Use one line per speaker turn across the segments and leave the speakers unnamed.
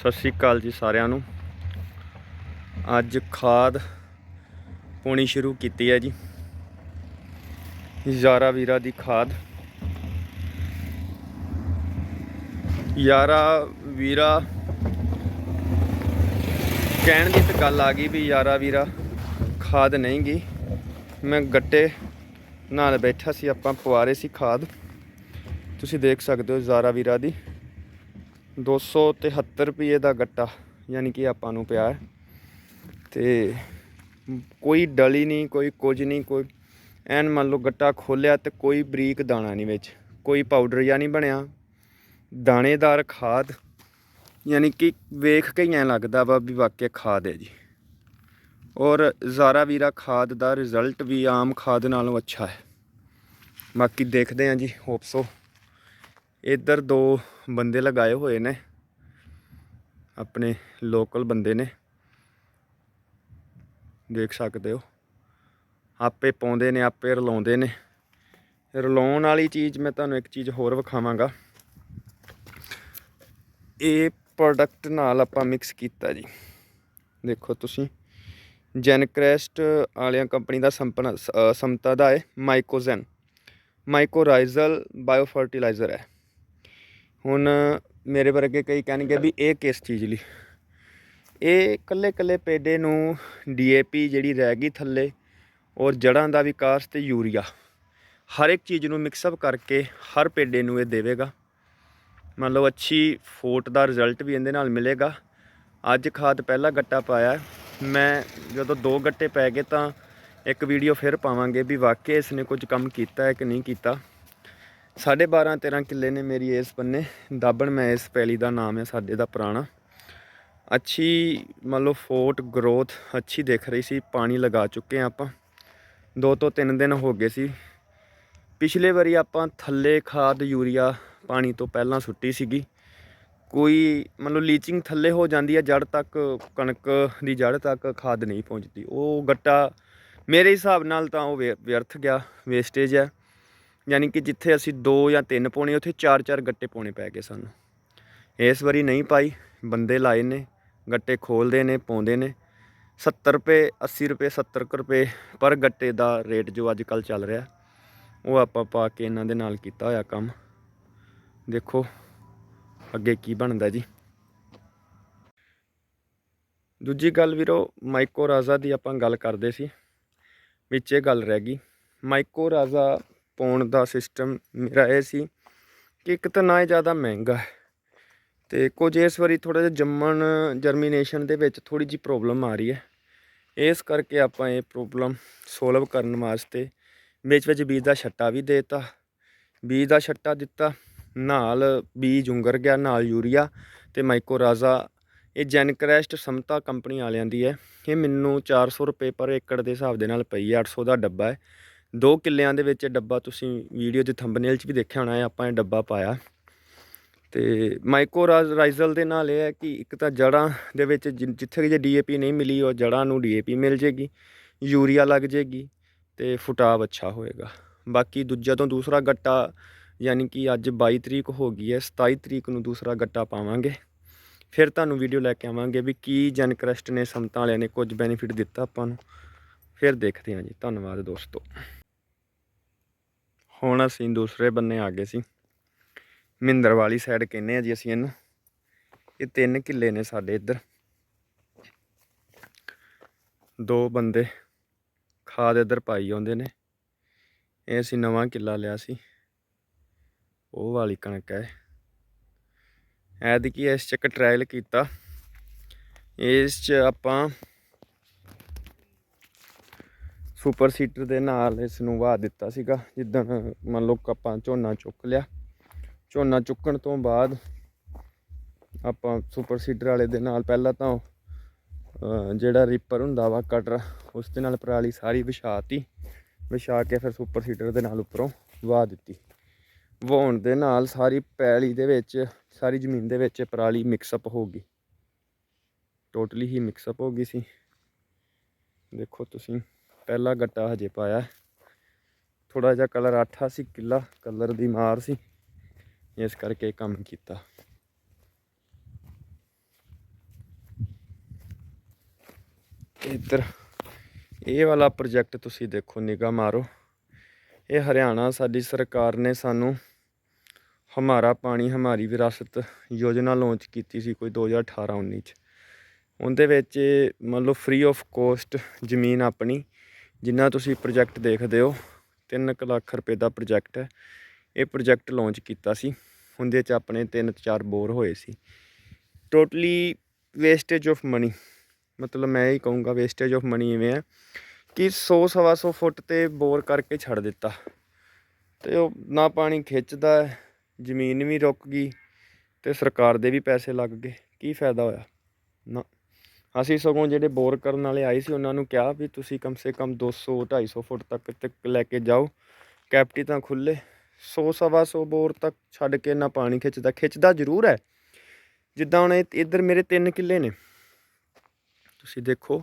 ਸਤਿ ਸ਼੍ਰੀ ਅਕਾਲ ਜੀ ਸਾਰਿਆਂ ਨੂੰ। ਅੱਜ ਖਾਦ ਪਾਉਣੀ ਸ਼ੁਰੂ ਕੀਤੀ ਹੈ ਜੀ। ਯਾਰਾ ਵੀਰਾ ਦੀ ਖਾਦ। ਯਾਰਾ ਵੀਰਾ। ਕਹਿਣ ਦੀ ਤਾਂ ਗੱਲ ਆ ਗਈ ਵੀ ਯਾਰਾ ਵੀਰਾ ਖਾਦ ਨਹੀਂ ਗਈ ਮੈਂ ਗੱਟੇ ਨਾਲ ਬੈਠਾ ਸੀ, ਆਪਾਂ ਪਵਾਰੇ ਸੀ ਖਾਦ। ਤੁਸੀਂ ਦੇਖ ਸਕਦੇ ਹੋ ਯਾਰਾ ਵੀਰਾ ਦੀ। 273 ਰੁਪਏ ਦਾ ਗੱਟਾ, ਯਾਨੀ ਕਿ ਆਪਾਂ ਨੂੰ ਪਿਆ ਹੈ। ਤੇ ਕੋਈ ਡਲੀ ਨਹੀਂ, ਕੋਈ ਕੁਝ ਨਹੀਂ, ਕੋਈ ਐਨ ਮੰਨ ਲਓ ਗੱਟਾ ਖੋਲਿਆ ਤੇ ਕੋਈ ਬਰੀਕ ਦਾਣਾ ਨਹੀਂ ਵਿੱਚ, ਕੋਈ ਪਾਊਡਰ ਜਾਂ ਨਹੀਂ ਬਣਿਆ। ਦਾਣੇਦਾਰ ਖਾਦ, ਯਾਨੀ ਕਿ ਵੇਖ ਕੇ ਹੀ ਐਂ ਲੱਗਦਾ ਵਾ ਵੀ ਵਾਕਿਆ ਖਾਦ ਹੈ ਜੀ। ਔਰ ਜ਼ਾਰਾ ਵੀਰਾ ਖਾਦ ਦਾ ਰਿਜ਼ਲਟ ਵੀ ਆਮ ਖਾਦ ਨਾਲੋਂ ਅੱਛਾ ਹੈ। ਬਾਕੀ ਦੇਖਦੇ ਹਾਂ ਜੀ ਹੋਪਸੋ ਇੱਧਰ ਦੋ ਬੰਦੇ ਲਗਾਏ ਹੋਏ ਨੇ। ਆਪਣੇ ਲੋਕਲ ਬੰਦੇ ਨੇ। ਦੇਖ ਸਕਦੇ ਹੋ। ਆਪੇ ਪਾਉਂਦੇ ਨੇ ਆਪੇ ਰਲਾਉਂਦੇ ਨੇ। ਰਲਾਉਣ ਵਾਲੀ ਚੀਜ਼ ਮੈਂ ਤੁਹਾਨੂੰ ਇੱਕ ਚੀਜ਼ ਹੋਰ ਵਿਖਾਵਾਂਗਾ। ਇਹ ਪ੍ਰੋਡਕਟ ਨਾਲ ਆਪਾਂ ਮਿਕਸ ਕੀਤਾ ਜੀ। ਦੇਖੋ ਤੁਸੀਂ। ਜੈਨਕ੍ਰੈਸਟ ਵਾਲਿਆਂ ਕੰਪਨੀ ਦਾ ਸੰਪਨ ਅ, ਸਮਤਾ ਦਾ ਹੈ ਮਾਈਕੋਜ਼ਨ ਮਾਈਕੋਰਾਈਜ਼ਲ ਬਾਇਓਫਰਟੀਲਾਈਜ਼ਰ ਹੈ। ਹੁਣ ਮੇਰੇ ਵਰਗੇ ਕਈ ਕਹਿਣਗੇ ਵੀ ਇਹ ਕਿਸ ਚੀਜ਼ ਲਈ? ਇਹ ਕੱਲੇ ਕੱਲੇ ਪੇਡੇ ਨੂੰ ਡੀਏਪੀ ਜਿਹੜੀ ਰਹਿ ਗਈ ਥੱਲੇ, ਔਰ ਜੜਾਂ ਦਾ ਵਿਕਾਸ ਤੇ ਯੂਰੀਆ। ਹਰ ਇੱਕ ਚੀਜ਼ ਨੂੰ ਮਿਕਸ ਅਪ ਕਰਕੇ ਹਰ ਪੇਡੇ ਨੂੰ ਇਹ ਦੇਵੇਗਾ। ਮੰਨ ਲਓ ਅੱਛੀ ਫੋਟ ਦਾ ਰਿਜ਼ਲਟ ਵੀ ਇਹਦੇ ਨਾਲ ਮਿਲੇਗਾ। ਅੱਜ ਖਾਦ ਪਹਿਲਾ ਗੱਟਾ ਪਾਇਆ, ਮੈਂ ਜਦੋਂ ਦੋ ਗੱਟੇ ਪੈ ਗਏ ਤਾਂ ਇੱਕ ਵੀਡੀਓ ਫਿਰ ਪਾਵਾਂਗੇ ਵੀ ਵਾਕਿਆ ਇਸ ਨੇ ਕੁਝ ਕੰਮ ਕੀਤਾ ਹੈ ਕਿ ਨਹੀਂ ਕੀਤਾ। ਸਾਢੇ 12 13 ਕਿੱਲੇ ਨੇ ਮੇਰੀ ਇਸ ਬੰਨੇ। ਦਾਬਣ ਮੈਂ ਇਸ ਪੈਲੀ ਦਾ ਨਾਮ ਹੈ ਸਾਡੇ ਦਾ ਪੁਰਾਣਾ। ਅੱਛੀ ਮੰਨ ਲਓ ਫੋਟ ਗਰੋਥ ਅੱਛੀ ਦਿਖ ਰਹੀ ਸੀ, ਪਾਣੀ ਲਗਾ ਚੁੱਕੇ ਹਾਂ ਆਪਾਂ। ਦੋ ਤੋਂ ਤਿੰਨ ਦਿਨ ਹੋ ਗਏ ਸੀ। ਪਿਛਲੇ ਵਾਰੀ ਆਪਾਂ ਥੱਲੇ ਖਾਦ ਯੂਰੀਆ ਪਾਣੀ ਤੋਂ ਪਹਿਲਾਂ ਸੁੱਟੀ ਸੀਗੀ। ਕੋਈ ਮੰਨ ਲਓ ਲੀਚਿੰਗ ਥੱਲੇ ਹੋ ਜਾਂਦੀ ਹੈ ਜੜ ਤੱਕ, ਕਣਕ ਦੀ ਜੜ ਤੱਕ ਖਾਦ ਨਹੀਂ ਪਹੁੰਚਦੀ। ਉਹ ਗੱਟਾ ਮੇਰੇ ਹਿਸਾਬ ਨਾਲ ਤਾਂ ਉਹ ਵਿਅ- ਵਿਅਰਥ ਗਿਆ ਵੇਸਟੇਜ ਹੈ ਯਾਨੀ ਕਿ ਜਿੱਥੇ ਅਸੀਂ 2 ਜਾਂ 3 ਪਾਉਣੇ, ਉੱਥੇ 4-4 ਗੱਟੇ ਪਾਉਣੇ ਪੈ ਗਏ ਸਾਨੂੰ। ਇਸ ਵਾਰੀ ਨਹੀਂ ਪਾਈ, ਬੰਦੇ ਲਾਏ ਨੇ, ਗੱਟੇ ਖੋਲਦੇ ਨੇ, ਪਾਉਂਦੇ ਨੇ। 70 ਰੁਪਏ 80 ਰੁਪਏ 70 ਕੁ ਰੁਪਏ ਪਰ ਗੱਟੇ ਦਾ ਰੇਟ ਜੋ ਅੱਜ ਕੱਲ ਚੱਲ ਰਿਹਾ, ਉਹ ਆਪਾਂ ਪਾ ਕੇ ਇਹਨਾਂ ਦੇ ਨਾਲ ਕੀਤਾ ਹੋਇਆ ਕੰਮ। ਦੇਖੋ, ਅੱਗੇ ਕੀ ਬਣਦਾ ਜੀ। ਦੂਜੀ ਗੱਲ ਵੀਰੋ, ਮਾਈਕੋ ਰਾਜ਼ਾ ਦੀ ਆਪਾਂ ਗੱਲ ਕਰਦੇ ਸੀ। ਵਿੱਚ ਇਹ ਗੱਲ ਰਹਿ ਗਈ। ਮਾਈਕੋ ਰਾਜ਼ਾ ਪਾਉਣ ਦਾ ਸਿਸਟਮ ਮੇਰਾ ਇਹ ਸੀ ਕਿ ਇੱਕ ਤਾਂ ਨਾ ਹੀ ਜ਼ਿਆਦਾ ਮਹਿੰਗਾ ਹੈ ਤੇ ਕੁਝ ਇਸ ਵਾਰੀ ਥੋੜਾ ਜਿਹਾ ਜੰਮਣ ਜਰਮੀਨੇਸ਼ਨ ਦੇ ਵਿੱਚ ਥੋੜੀ ਜੀ ਪ੍ਰੋਬਲਮ ਆ ਰਹੀ ਹੈ। ਇਸ ਕਰਕੇ ਆਪਾਂ ਇਹ ਪ੍ਰੋਬਲਮ ਸੋਲਵ ਕਰਨ ਵਾਸਤੇ ਵਿੱਚ ਵਿੱਚ ਬੀਜ ਦਾ ਛੱਟਾ ਵੀ ਦੇਤਾ। ਬੀਜ ਦਾ ਛੱਟਾ ਦਿੱਤਾ, ਨਾਲ ਬੀਜ ਉਂਗਰ ਗਿਆ, ਨਾਲ ਯੂਰੀਆ ਤੇ ਮਾਈਕੋਰਾਜ਼ਾ ਇਹ ਜੈਨਕ੍ਰੈਸਟ ਸਮਤਾ ਕੰਪਨੀ ਵਾਲਿਆਂ ਦੀ ਹੈ। ਇਹ ਮੈਨੂੰ 400 ਰੁਪਏ ਪਰ ਏਕੜ ਦੇ ਹਿਸਾਬ ਦੇ ਨਾਲ ਪਈ ਹੈ 800 ਦਾ ਡੱਬਾ ਹੈ। ਦੋ ਕਿੱਲਿਆਂ ਦੇ ਵਿੱਚ ਇਹ ਡੱਬਾ ਤੁਸੀਂ ਵੀਡੀਓ ਦੇ ਥੰਬਨੇਲ 'ਚ ਵੀ ਦੇਖਿਆ ਹੋਣਾ ਹੈ ਆਪਾਂ ਇਹ ਡੱਬਾ ਪਾਇਆ। ਤੇ ਮਾਈਕੋਰਾਈਜ਼ਲ ਦੇ ਨਾਲ ਇਹ ਹੈ ਕਿ ਇੱਕ ਤਾਂ ਜੜਾਂ ਦੇ ਵਿੱਚ ਜਿ- ਜਿੱਥੇ ਜੇ ਡੀਏਪੀ ਨਹੀਂ ਮਿਲੀ, ਉਹ ਜੜਾਂ ਨੂੰ ਡੀਏਪੀ ਮਿਲ ਜੇਗੀ, ਯੂਰੀਆ ਲੱਗ ਜੇਗੀ ਤੇ ਫੁਟਾਵ ਅੱਛਾ ਹੋਏਗਾ। ਬਾਕੀ ਦੂਜਾ ਤੋਂ ਦੂਸਰਾ ਗੱਟਾ, ਯਾਨੀ ਕਿ ਅੱਜ 22 ਤਰੀਕ ਹੋ ਗਈ ਹੈ 27 ਤਰੀਕ ਨੂੰ ਦੂਸਰਾ ਗੱਟਾ ਪਾਵਾਂਗੇ। ਫਿਰ ਤੁਹਾਨੂੰ ਵੀਡੀਓ ਲੈ ਕੇ ਆਵਾਂਗੇ ਵੀ ਕੀ ਜਨਕ੍ਰੈਸਟ ਨੇ ਸੰਤਾਂ ਵਾਲਿਆਂ ਨੇ ਕੁਝ ਬੈਨੀਫਿਟ ਦਿੱਤਾ ਆਪਾਂ ਨੂੰ। ਫਿਰ ਦੇਖਦੇ ਹਾਂ ਜੀ। ਧੰਨਵਾਦ ਦੋਸਤੋ। ਹੁਣ ਅਸੀਂ ਦੂਸਰੇ ਬੰਨੇ ਆ ਗਏ ਸੀ। ਮਹਿੰਦਰ ਵਾਲੀ ਸਾਈਡ ਕਹਿੰਦੇ ਆ ਜੀ ਅਸੀਂ ਇਹਨੂੰ। ਇਹ ਤਿੰਨ ਕਿੱਲੇ ਨੇ ਸਾਡੇ ਇੱਧਰ। ਦੋ ਬੰਦੇ ਖਾਦ ਇੱਧਰ ਪਾਈ ਆਉਂਦੇ ਨੇ। ਇਹ ਅਸੀਂ ਨਵਾਂ ਕਿੱਲਾ ਲਿਆ ਸੀ। ਉਹ ਵਾਲੀ ਕਣਕ ਹੈ। ਐਤਕੀ ਇਸ ਚ ਇੱਕ ਟ੍ਰਾਇਲ ਕੀਤਾ। ਇਸ ਚ ਆਪਾਂ ਸੁਪਰ ਸੀਟਰ ਦੇ ਨਾਲ ਇਸ ਨੂੰ ਵਾਹ ਦਿੱਤਾ ਸੀਗਾ ਜਿੱਦਾਂ ਮੰਨ ਲਓ ਆਪਾਂ ਝੋਨਾ ਚੁੱਕ ਲਿਆ। ਝੋਨਾ ਚੁੱਕਣ ਤੋਂ ਬਾਅਦ ਆਪਾਂ ਸੁਪਰ ਸੀਡਰ ਵਾਲੇ ਦੇ ਨਾਲ ਪਹਿਲਾਂ ਤਾਂ ਜਿਹੜਾ ਰੀਪਰ ਹੁੰਦਾ ਵਾ ਕਟਰ, ਉਸ ਦੇ ਨਾਲ ਪਰਾਲੀ ਸਾਰੀ ਵਿਛਾਤੀ ਵਿਛਾ ਕੇ ਫਿਰ ਸੁਪਰ ਸੀਡਰ ਦੇ ਨਾਲ ਉੱਪਰੋਂ ਵਾਹ ਦਿੱਤੀ। ਵਾਹੁਣ ਦੇ ਨਾਲ ਸਾਰੀ ਪੈਲੀ ਦੇ ਵਿੱਚ, ਸਾਰੀ ਜ਼ਮੀਨ ਦੇ ਵਿੱਚ ਪਰਾਲੀ ਮਿਕਸ ਅਪ ਹੋ ਗਈ। ਟੋਟਲੀ ਹੀ ਮਿਕਸ ਅਪ ਹੋ ਗਈ ਸੀ। ਦੇਖੋ ਤੁਸੀਂ। ਪਹਿਲਾ ਗੱਟਾ ਹਜੇ ਪਾਇਆ ਥੋੜਾ ਜਿਹਾ ਕਲਰ ਆਠਾ ਸੀ, ਕਿੱਲਾ ਕਲਰ ਦੀ ਮਾਰ ਸੀ। ਇਸ ਕਰਕੇ ਕੰਮ ਕੀਤਾ। ਇੱਧਰ, ਇਹ ਵਾਲਾ ਪ੍ਰੋਜੈਕਟ ਤੁਸੀਂ ਦੇਖੋ ਨਿਗਾ ਮਾਰੋ। ਇਹ ਹਰਿਆਣਾ ਸਾਡੀ ਸਰਕਾਰ ਨੇ ਸਾਨੂੰ ਹਮਾਰਾ ਪਾਣੀ, ਹਮਾਰੀ ਵਿਰਾਸਤ ਯੋਜਨਾ ਲਾਂਚ ਕੀਤੀ ਸੀ ਕੋਈ 2018-19 ਚ। ਉਹਦੇ ਵਿੱਚ ਮੰਨ ਲਓ ਫ੍ਰੀ ਆਫ ਕੋਸਟ ਜ਼ਮੀਨ ਆਪਣੀ ਜਿੰਨਾ ਤੁਸੀਂ ਪ੍ਰੋਜੈਕਟ ਦੇਖਦੇ ਹੋ 3 ਲੱਖ ਰੁਪਏ ਦਾ ਪ੍ਰੋਜੈਕਟ ਹੈ। ਇਹ ਪ੍ਰੋਜੈਕਟ ਲਾਂਚ ਕੀਤਾ ਸੀ। ਹੁੰਦੇ ਚ ਆਪਣੇ 3-4 ਬੋਰ ਹੋਏ ਸੀ। ਟੋਟਲੀ ਵੇਸਟੇਜ ਆਫ ਮਨੀ ਮਤਲਬ ਮੈਂ ਹੀ ਕਹੂੰਗਾ ਵੇਸਟੇਜ ਆਫ ਮਨੀ ਇਵੇਂ ਹੈ ਕਿ 100 ਸਵਾ ਸੌ ਫੁੱਟ ਤੇ ਬੋਰ ਕਰਕੇ ਛੱਡ ਦਿੱਤਾ। ਤੇ ਉਹ ਨਾ ਪਾਣੀ ਖਿੱਚਦਾ ਜ਼ਮੀਨ ਵੀ ਰੁਕ ਗਈ ਤੇ ਸਰਕਾਰ ਦੇ ਵੀ ਪੈਸੇ ਲੱਗ ਗਏ। ਕੀ ਫਾਇਦਾ ਹੋਇਆ? ਨਾ। ਅਸੀਂ ਸਗੋਂ ਜਿਹੜੇ ਬੋਰ ਕਰਨ ਵਾਲੇ ਆਏ ਸੀ, ਉਹਨਾਂ ਨੂੰ ਕਿਹਾ ਵੀ ਤੁਸੀਂ ਕਮ ਸੇ ਕਮ 200 250 ਫੁੱਟ ਤੱਕ ਤੱਕ ਲੈ ਕੇ ਜਾਓ। ਕੈਪਟੀ ਤਾਂ ਖੁੱਲੇ 100 ਸਵਾ ਸੌ ਬੋਰ ਤੱਕ ਛੱਡ ਕੇ ਨਾ ਪਾਣੀ ਖਿੱਚਦਾ ਖਿੱਚਦਾ ਜ਼ਰੂਰ ਹੈ। ਜਿੱਦਾਂ ਹੁਣ ਇਹ- ਇੱਧਰ ਮੇਰੇ 3 ਕਿੱਲੇ ਨੇ। ਤੁਸੀਂ ਦੇਖੋ,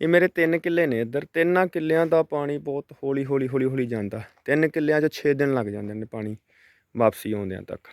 ਇਹ ਮੇਰੇ 3 ਕਿੱਲੇ ਨੇ ਇੱਧਰ। ਤਿੰਨਾਂ ਕਿੱਲਿਆਂ ਦਾ ਪਾਣੀ ਬਹੁਤ ਹੌਲੀ ਹੌਲੀ ਹੌਲੀ ਹੌਲੀ ਜਾਂਦਾ। ਤਿੰਨ ਕਿੱਲਿਆਂ 'ਚ 6 ਦਿਨ ਲੱਗ ਜਾਂਦੇ ਨੇ ਪਾਣੀ ਵਾਪਸੀ ਆਉਂਦਿਆਂ ਤੱਕ।